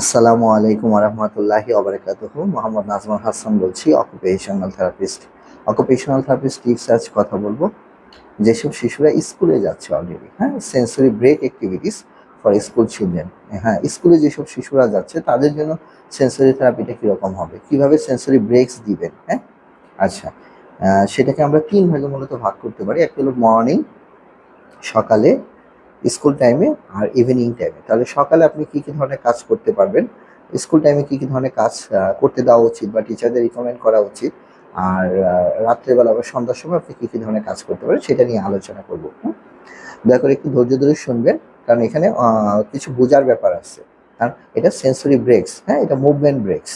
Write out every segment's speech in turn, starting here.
আসসালামু আলাইকুম রহমতুল্লাহি অবরাকাতুহু মোহাম্মদ নাজমুল হাসান বলছি occupational therapist occupational therapist tips আজ কথা বলব? যেসব শিশুরা স্কুলে যাচ্ছে অলরেডি হ্যাঁ? Sensory break activities for school children হ্যাঁ স্কুলে যেসব শিশুরা যাচ্ছে, তাদের জন্য সেন্সরি থেরাপিটা কীরকম হবে? কীভাবে সেন্সরি ব্রেকস দিবেন হ্যাঁ? আচ্ছা সেটাকে আমরা তিন ভাগে মূলত ভাগ করতে পারি। একটা হলো মর্নিং সকালে স্কুল টাইমে আর ইভিনিং টাইমে। তাহলে সকালে আপনি কি কি ধরনের কাজ করতে পারবেন? স্কুল টাইমে কি কি ধরনের কাজ করতে দেওয়া উচিত বা টিচারদের রিকমেন্ড করা উচিত? আর রাত্রেবেলা বা সন্ধ্যার সময় আপনি কি কি ধরনের কাজ করতে পারেন সেটা নিয়ে আলোচনা করব দয়া করে একটু ধৈর্য ধরে শুনবেন, কারণ এখানে কিছু বোঝার ব্যাপার আছে। কারণ এটা সেন্সরি ব্রেকস হ্যাঁ? এটা মুভমেন্ট ব্রেকস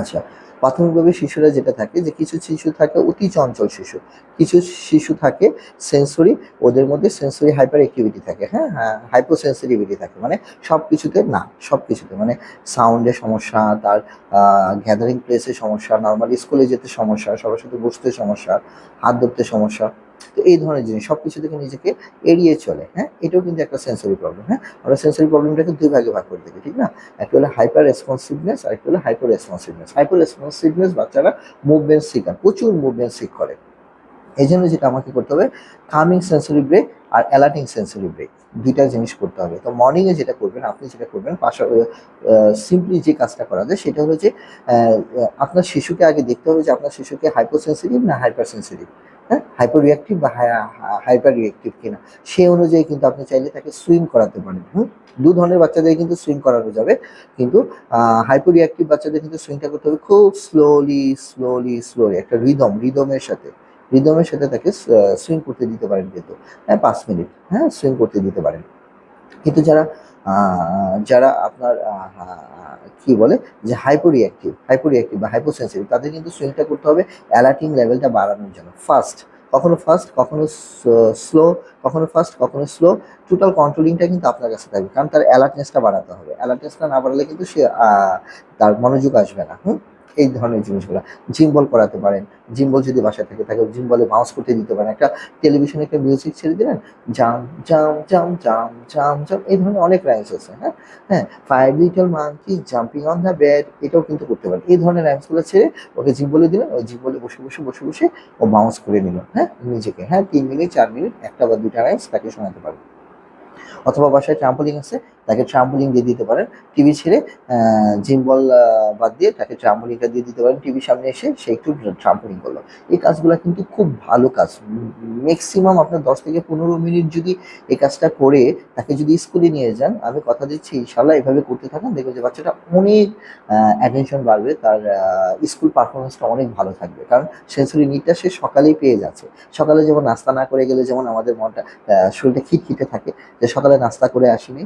আচ্ছা প্রাথমিকভাবে শিশুরা যেটা থাকে যে কিছু শিশু থাকে অতি চঞ্চল শিশু। কিছু শিশু থাকে সেন্সরি ওদের মধ্যে সেন্সরি হাইপার অ্যাক্টিভিটি থাকে। হ্যাঁ হ্যাঁ হাইপোসেন্সিটিভিটি থাকে। মানে সব কিছুতে না সব কিছুতে মানে সাউন্ডে সমস্যা, তার গ্যাদারিং প্লেসে সমস্যা নর্মালি স্কুলে যেতে সমস্যা সবার সাথে বসতে সমস্যা, হাত ধরতে সমস্যা। তো এই ধরনের জিনিস সব কিছু থেকে নিজেকে এড়িয়ে চলে হ্যাঁ? এটাও কিন্তু একটা সেন্সরি প্রবলেম হ্যাঁ? আমরা সেন্সরি প্রবলেমটাকে দুই ভাগে ভাগ করে থাকি, ঠিক না? একটা হলো হাইপার রেসপন্সিভনেস আর একটা হলো হাইপার রেসপন্সিভনেস হাইপার রেসপন্সিভনেস বাচ্চারা মুভমেন্ট শিকার প্রচুর মুভমেন্ট শিখ করে। এই জন্য যেটা আমাকে করতে হবে কামিং সেন্সরি ব্রেক আর অ্যালার্টিং সেন্সরি ব্রেক দুইটা জিনিস করতে হবে। তো মর্নিংয়ে যেটা করবেন, আপনি যেটা করবেন, পাশা সিম্পলি যে কাজটা করা যায়, সেটা হলো যে আপনার শিশুকে আগে দেখতে হবে যে আপনার শিশুকে হাইপোসেন্সিটিভ না হাইপার সেন্সিটিভ হ্যাঁ? হাইপার রিয়াক্টিভ বা হাইপার রিয়াক্টিভ কিনা সেই অনুযায়ী কিন্তু আপনি চাইলে তাকে সুইম করাতে পারেন, হুম? দু ধরনের বাচ্চাদের কিন্তু সুইম করানো যাবে, কিন্তু হাইপার রিয়াক্টিভ বাচ্চাদের কিন্তু সুইংটা করতে হবে খুব স্লোলি স্লোলি স্লোলি একটা রিদম রিদমের সাথে রিদমের সাথে তাকে সুইম করতে দিতে পারেন কিন্তু হ্যাঁ পাঁচ মিনিট হ্যাঁ সুইম করতে দিতে পারেন। কিন্তু যারা যারা আপনার কি বলে, যে হাইপো রিয়াক্টিভ হাইপো রিয়াক্টিভ বা হাইপোসেন্সিটিভ তাদের কিন্তু সুইংটা করতে হবে অ্যালার্টিং লেভেলটা বাড়ানোর জন্য। ফার্স্ট কখনো ফার্স্ট কখনো স্লো কখনো ফার্স্ট কখনো স্লো টোটাল কন্ট্রোলিংটা কিন্তু আপনার কাছে থাকবে, কারণ তার অ্যালার্টনেসটা বাড়াতে হবে। অ্যালার্টনেসটা না বাড়ালে কিন্তু সে তার মনোযোগ আসবে না, হুম? এই ধরনের জিনিসগুলো। জিম্বল করাতে পারেন। জিম্বল যদি বাসায় থেকে থাকে জিম বলে বাউন্স করতে দিতে পারেন। একটা টেলিভিশনে একটা মিউজিক ছেড়ে দিলেন, জাম জাম জাম জাম জাম জাম, এই ধরনের অনেক রাইমস আছে হ্যাঁ? হ্যাঁ five little monkey jumping on the bed এটাও কিন্তু করতে পারেন। এই ধরনের রাইমসগুলো ছেড়ে ওকে জিম বলে দিলেন, ওই জিম বলে বসে বসে বসে বসে ও বাউন্স করে নিল হ্যাঁ? নিজেকে হ্যাঁ? তিন মিনিট চার মিনিট একটা বা দুইটা রাইমস তাকে শোনাতে পারেন অথবা বাসায় ট্রাম্পলিং আছে তাকে ট্রাম্পলিং দিয়ে দিতে পারেন। টিভি ছেড়ে জিম বল বাদ দিয়ে তাকে ট্রাম্পলিংটা দিয়ে দিতে পারেন। টিভির সামনে এসে সে একটু ট্রাম্পলিং করল। এই কাজগুলো কিন্তু খুব ভালো কাজ। ম্যাক্সিমাম আপনার দশ থেকে পনেরো মিনিট যদি এই কাজটা করে তাকে যদি স্কুলে নিয়ে যান, আমি কথা দিচ্ছি ইনশাল্লাহ এভাবে করতে থাকেন, দেখবেন যে বাচ্চাটা অনেক অ্যাটেনশন বাড়বে, তার স্কুল পারফরমেন্সটা অনেক ভালো থাকবে। কারণ সেন্সরি নিডটা সে সকালেই পেয়ে যাচ্ছে। সকালে যেমন নাস্তা না করে গেলে যেমন আমাদের মনটা শরীরটা খিটখিটে থাকে, যে সকালে নাস্তা করে আসিনি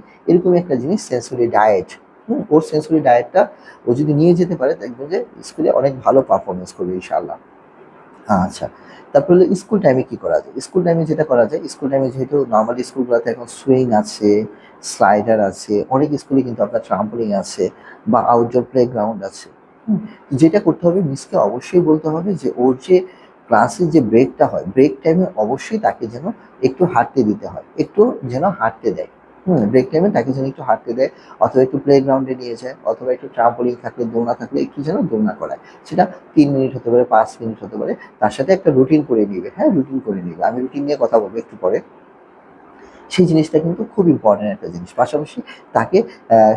এরকমই একটা জিনিস সেন্সরি ডায়েট হুম, ওর সেন্সরি ডায়েটটা ও যদি নিয়ে যেতে পারে দেখবেন যে স্কুলে অনেক ভালো পারফরমেন্স করবে ইনশাআল্লাহ। আচ্ছা তারপরে হলো স্কুল টাইমে কি করা যায়? স্কুল টাইমে যেটা করা যায় স্কুল টাইমে যেহেতু নর্মাল স্কুলগুলোতে এখন সুইং আছে স্লাইডার আছে, অনেক স্কুলে কিন্তু আপনার ট্রাম্পলিং আছে বা আউটডোর প্লে গ্রাউন্ড আছে যেটা করতে হবে মিসকে অবশ্যই বলতে হবে যে ওর যে ক্লাসের যে ব্রেকটা হয় ব্রেক টাইমে অবশ্যই তাকে যেন একটু হাঁটতে দিতে হয়, একটু যেন হাঁটতে দেয়। হুম ব্রেক টাইমে তাকে যেন একটু হাঁটতে দেয়, অথবা একটু প্লে গ্রাউন্ডে নিয়ে যায়, অথবা একটু ট্রাম্পলিং থাকলে দৌড়া থাকলে একটু যেন দৌড়া করায়। সেটা তিন মিনিট হতে পারে, পাঁচ মিনিট হতে পারে, তার সাথে একটা রুটিন করে নিবে হ্যাঁ রুটিন করে নিবে। আমি রুটিন নিয়ে কথা বলব একটু পরে। সেই জিনিসটা কিন্তু খুব ইম্পর্টেন্ট একটা জিনিস। পাশাপাশি তাকে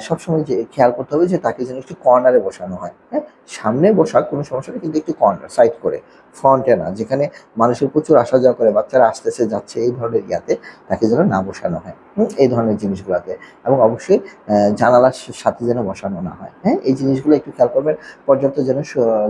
সবসময় যে খেয়াল করতে হবে যে তাকে যেন একটু কর্নারে বসানো হয় হ্যাঁ? সামনে বসা কোনো সমস্যা নেই, কিন্তু একটু কর্নার সাইড করে ফ্রন্টে না। যেখানে মানুষের প্রচুর আসা যাওয়া করে, বাচ্চারা আসতেছে যাচ্ছে এই ধরনের ইয়াতে, তাকে যেন না বসানো হয়। এই ধরনের জিনিসগুলোতে এবং অবশ্যই জানালার সাথে যেন বসানো না হয়। হ্যাঁ এই জিনিসগুলো একটু খেয়াল করবেন, পর্যাপ্ত যেন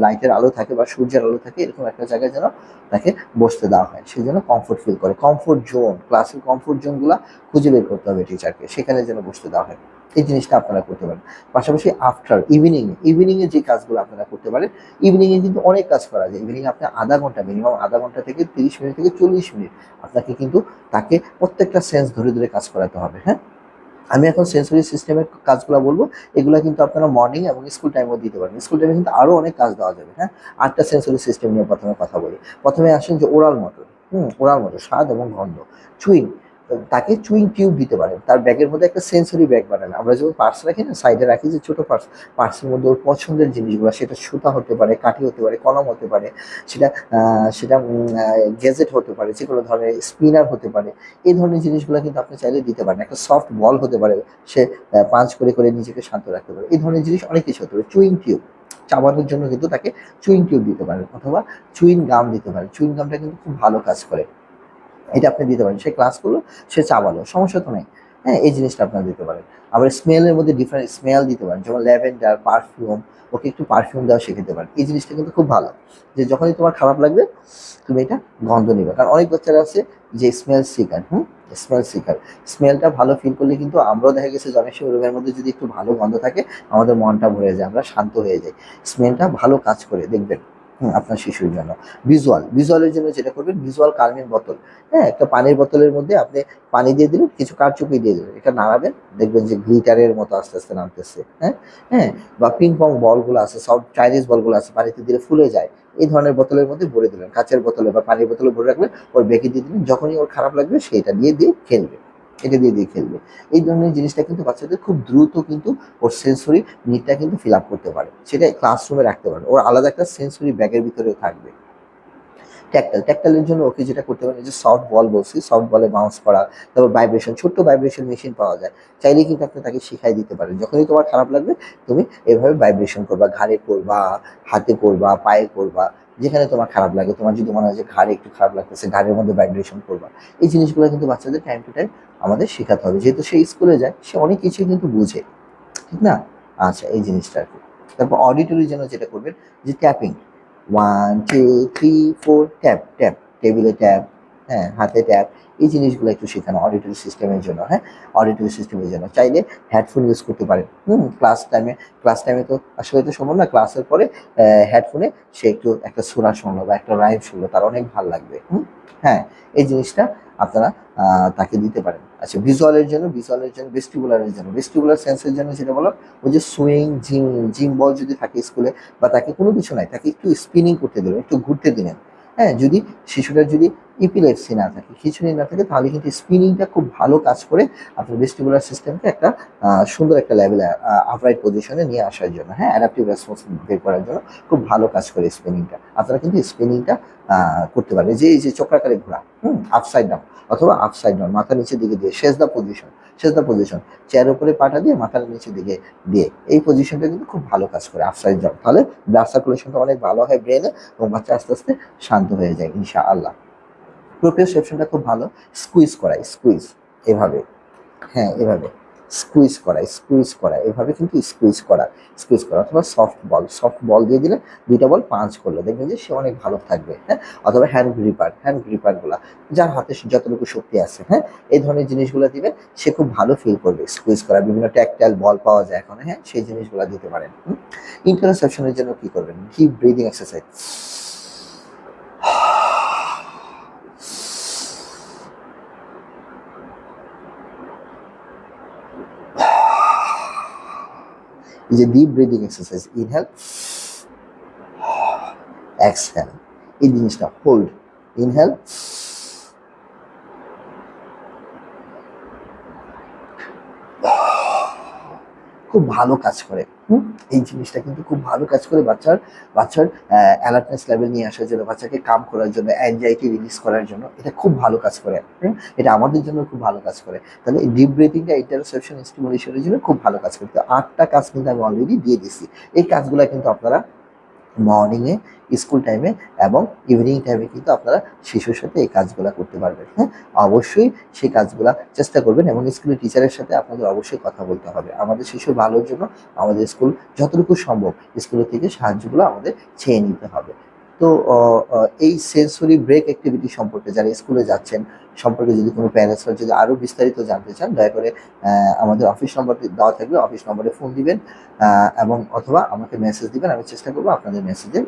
লাইটের আলো থাকে বা সূর্যের আলো থাকে, এরকম একটা জায়গায় যেন তাকে বসতে দেওয়া হয়। সে যেন কমফোর্ট ফিল করে। কমফোর্ট জোন ক্লাসের কমফোর্ট জোনগুলো খুঁজে বের করতে হবে টিচারকে সেখানে যেন বসতে দেওয়া হয়। এই জিনিসটা আপনারা করতে পারেন। পাশাপাশি আফটার ইভিনিং ইভিনিং এ যে কাজগুলো আপনারা করতে পারেন ইভিনিং এ কিন্তু অনেক কাজ করা যায়। ইভিনিং আপনি আধা ঘণ্টা মিনিমাম আধা ঘণ্টা থেকে তিরিশ মিনিট থেকে চল্লিশ মিনিট আপনাকে কিন্তু তাকে প্রত্যেকটা সেন্স ধরে ধরে কাজ করাতে হবে হ্যাঁ? আমি এখন সেন্সরি সিস্টেমের কাজগুলো বলব, এগুলো কিন্তু আপনারা মর্নিং এবং স্কুল টাইমেও দিতে পারেন। স্কুল টাইমে কিন্তু আরও অনেক কাজ দেওয়া যাবে হ্যাঁ? আটটা সেন্সরি সিস্টেম নিয়ে প্রথমে কথা বলি। প্রথমে আসেন যে oral motor hmm oral motor স্বাদ এবং গন্ধ চুইং তাকে চুইং টিউব দিতে পারেন। তার ব্যাগের মধ্যে একটা সেন্সরি ব্যাগ বানান। আমরা যখন পার্স রাখি না সাইডে রাখি যে ছোট পার্স পার্সের মধ্যে ওর পছন্দের জিনিসগুলো, সেটা সুতা হতে পারে, কাঠি হতে পারে, কলম হতে পারে, সেটা সেটা গেজেট হতে পারে, যে কোনো ধরনের স্পিনার হতে পারে, এই ধরনের জিনিসগুলো কিন্তু আপনি চাইলে দিতে পারেন। একটা সফট বল হতে পারে, সে পাঞ্চ করে করে নিজেকে শান্ত রাখতে পারে। এই ধরনের জিনিস অনেক কিছু হতে পারে। চুইং টিউব চাবানোর জন্য কিন্তু তাকে চুইং টিউব দিতে পারেন, অথবা চুইং গাম দিতে পারেন। চুইং গামটা কিন্তু খুব ভালো কাজ করে। এটা আপনি দিতে পারেন। সে ক্লাস করল, সে চাবালো সমস্যা তো নেই। হ্যাঁ এই জিনিসটা আপনারা দিতে পারেন। আবার স্মেলের মধ্যে ডিফারেন্ট স্মেল দিতে পারেন, যেমন ল্যাভেন্ডার পারফিউম ওকে একটু পারফিউম দেওয়া শিখাতে পারেন। এই জিনিসটা কিন্তু খুব ভালো। যে যখনই তোমার খারাপ লাগবে, তুমি এটা গন্ধ নিবে। কারণ অনেক বাচ্চারা আছে যে smell seeker hmm? Smell seeker স্মেলটা ভালো ফিল করলে কিন্তু আমরাও দেখা গেছে অনেক রুমের মধ্যে যদি একটু ভালো গন্ধ থাকে, আমাদের মনটা ভরে যায়, আমরা শান্ত হয়ে যাই। স্মেলটা ভালো কাজ করে, দেখবেন। আপনার শিশুর জন্য। ভিজুয়াল ভিজুয়ালের জন্য যেটা করবেন ভিজুয়াল কার্মিং বোতল হ্যাঁ একটা পানির বোতলের মধ্যে আপনি পানি দিয়ে দিলেন কিছু কারচুপি দিয়ে দিলেন এটা নাড়াবেন, দেখবেন যে গ্লিটারের মতো আস্তে আস্তে নামতেছে হ্যাঁ হ্যাঁ বা পিং পং বলগুলো আছে, সব চাইনিজ বলগুলো আছে, পানিতে দিলে ফুলে যায়। এই ধরনের বোতলের মধ্যে ভরে দিলেন কাচের বোতলে বা পানির বোতলে ভরে রাখবেন, ওর বেঁকে দিয়ে দিলেন যখনই ওর খারাপ লাগবে, সেইটা দিয়ে দিয়ে খেলবে এটা দিয়ে দিয়ে খেলবে। এই ধরনের জিনিসটা কিন্তু বাচ্চাদের খুব দ্রুত কিন্তু ওর সেন্সরি নিডটা কিন্তু ফিল আপ করতে পারে। সেটা ক্লাসরুমে রাখতে পারে। ওর আলাদা একটা সেন্সরি ব্যাগের ভিতরেও থাকবে। ট্যাক্টাল ট্যাক্টালের জন্য ওকে যেটা করতে পারে, যে সফট বল বলছি সফট বলে বাউন্স করা, তারপর ভাইব্রেশন ছোট্ট ভাইব্রেশন মেশিন পাওয়া যায়। চাইলে কিন্তু আপনি তাকে শিখাই দিতে পারেন। যখনই তোমার খারাপ লাগবে, তুমি এভাবে ভাইব্রেশন করবা, ঘাড়ে করবা, হাতে করবা, পায়ে করবা। যেখানে তোমার খারাপ লাগে, তোমার যদি মনে হয় যে ঘাড়ে একটু খারাপ লাগতেছে, ঘাড়ের মধ্যে ভাইব্রেশন করবা। এই জিনিসগুলো কিন্তু বাচ্চাদের টাইম টু টাইম আমাদের শেখাতে হবে। যেহেতু সে স্কুলে যায়, সে অনেক কিছুই কিন্তু বুঝে। ঠিক না? আচ্ছা এই জিনিসটা আর কি। তারপর অডিটরি যেন যেটা করবেন, যে tapping one two three four tap tap টেবিলে ট্যাপ হ্যাঁ হাতে ট্যাপ এই জিনিসগুলো একটু শেখানো অডিটরি সিস্টেমের জন্য হ্যাঁ? অডিটরি সিস্টেমের জন্য। চাইলে হেডফোন ইউজ করতে পারেন। হুম ক্লাস টাইমে ক্লাস টাইমে তো আসলে তো সম্ভব না ক্লাসের পরে হেডফোনে সে একটু একটা সুরা শুনলো বা একটা রাইম শুনলো, তার অনেক ভালো লাগবে, হুম? হ্যাঁ এই জিনিসটা আপনারা তাকে দিতে পারেন। আচ্ছা ভিজুয়ালের জন্য ভিজুয়ালের জন্য ভেস্টিবুলারের জন্য। ভেস্টিবুলার সেন্সের জন্য যেটা বলো, ওই যে সুইং জিম জিম বল যদি থাকে স্কুলে বা তাকে কোনো কিছু নাই, তাকে একটু স্পিনিং করতে দিলেন একটু ঘুরতে দিলেন হ্যাঁ যদি শিশুটার যদি ইপিলেপসি না থাকে, খিচুড়ি না থাকে, তাহলে কিন্তু স্পিনিংটা খুব ভালো কাজ করে আপনার ভেস্টিবুলার সিস্টেমকে একটা সুন্দর একটা লেভেলে আপরাইট পজিশনে নিয়ে আসার জন্য হ্যাঁ অ্যাডাপটিভ রেসপন্স বের করার জন্য খুব ভালো কাজ করে স্পিনিংটা আপনারা কিন্তু স্পিনিংটা করতে পারেন যে, এই যে, চক্রাকারে ঘোরা, হুম আপসাইড ডাউন অথবা আপসাইড ডাউন মাথা নিচের দিকে দিয়ে, সেজদা পজিশন সেজদা পজিশন চেয়ার উপরে পাটা দিয়ে, মাথার নিচে দিকে দিয়ে। এই পজিশনটা কিন্তু খুব ভালো কাজ করে আফসাইড জব তাহলে ব্লাড সার্কুলেশনটা অনেক ভালো হয় ব্রেনে এবং বাচ্চা আস্তে আস্তে শান্ত হয়ে যায় ইনশা আল্লাহ প্রোপিওসেপশনটা খুব ভালো। স্কুইজ করায় স্কুইজ এভাবে। হ্যাঁ এভাবে। স্কুইজ করা স্কুইজ করা, এভাবে কিন্তু স্কুইজ করা স্কুইজ করা অথবা সফট বল সফট বল দিয়ে দিলে দুইটা বল পাঁচ করল দেখবেন যে সে অনেক ভালো থাকবে হ্যাঁ? অথবা হ্যান্ড গ্রিপার হ্যান্ড গ্রিপারগুলা যার হাতে যতটুকু শক্তি আছে হ্যাঁ? এই ধরনের জিনিসগুলো দিবে সে খুব ভালো ফিল করবে স্কুইজ করা, বিভিন্ন ট্যাকটাইল বল পাওয়া যায় এখন হ্যাঁ? সেই জিনিসগুলো দিতে পারেন ইন্টারসেপশনের জন্য কি করবেন? ডিপ ব্রিদিং এক্সারসাইজ এই যে deep breathing exercise inhale exhale এই জিনিসটা হোল্ড ইনহেল খুব ভালো কাজ করে? এই জিনিসটা কিন্তু খুব ভালো কাজ করে বাচ্চার বাচ্চার অ্যালার্টনেস লেভেল নিয়ে আসার জন্য, বাচ্চাকে কাম করার জন্য অ্যাংজাইটি রিলিজ করার জন্য এটা খুব ভালো কাজ করে? এটা আমাদের জন্য খুব ভালো কাজ করে তাহলে ডিপ ব্রিথিংটা ইন্টারসেপশন স্টিমুলেশনের জন্য খুব ভালো কাজ করে তো আটটা কাজ কিন্তু আমি অলরেডি দিয়ে দিছি এই কাজগুলো কিন্তু আপনারা মর্নিংয়ে স্কুল টাইমে এবং ইভিনিং টাইমে কিন্তু আপনারা শিশুর সাথে এই কাজগুলো করতে পারবেন হ্যাঁ? অবশ্যই সেই কাজগুলো চেষ্টা করবেন এবং স্কুলের টিচারের সাথে আপনাদের অবশ্যই কথা বলতে হবে। আমাদের শিশুর ভালোর জন্য আমাদের স্কুল যতটুকু সম্ভব স্কুলের থেকে সাহায্যগুলো আমাদের চেয়ে নিতে হবে। তো এই সেন্সরি ব্রেক অ্যাক্টিভিটি সম্পর্কে যারা স্কুলে যাচ্ছেন, সম্পর্কে যদি কোনো প্যারেন্টসরা যদি আরও বিস্তারিত জানতে চান, দয়া করে আমাদের অফিস নম্বরটি দেওয়া থাকবে অফিস নম্বরে ফোন দিবেন এবং অথবা আমাকে মেসেজ দিবেন, আমি চেষ্টা করব আপনাদের মেসেজের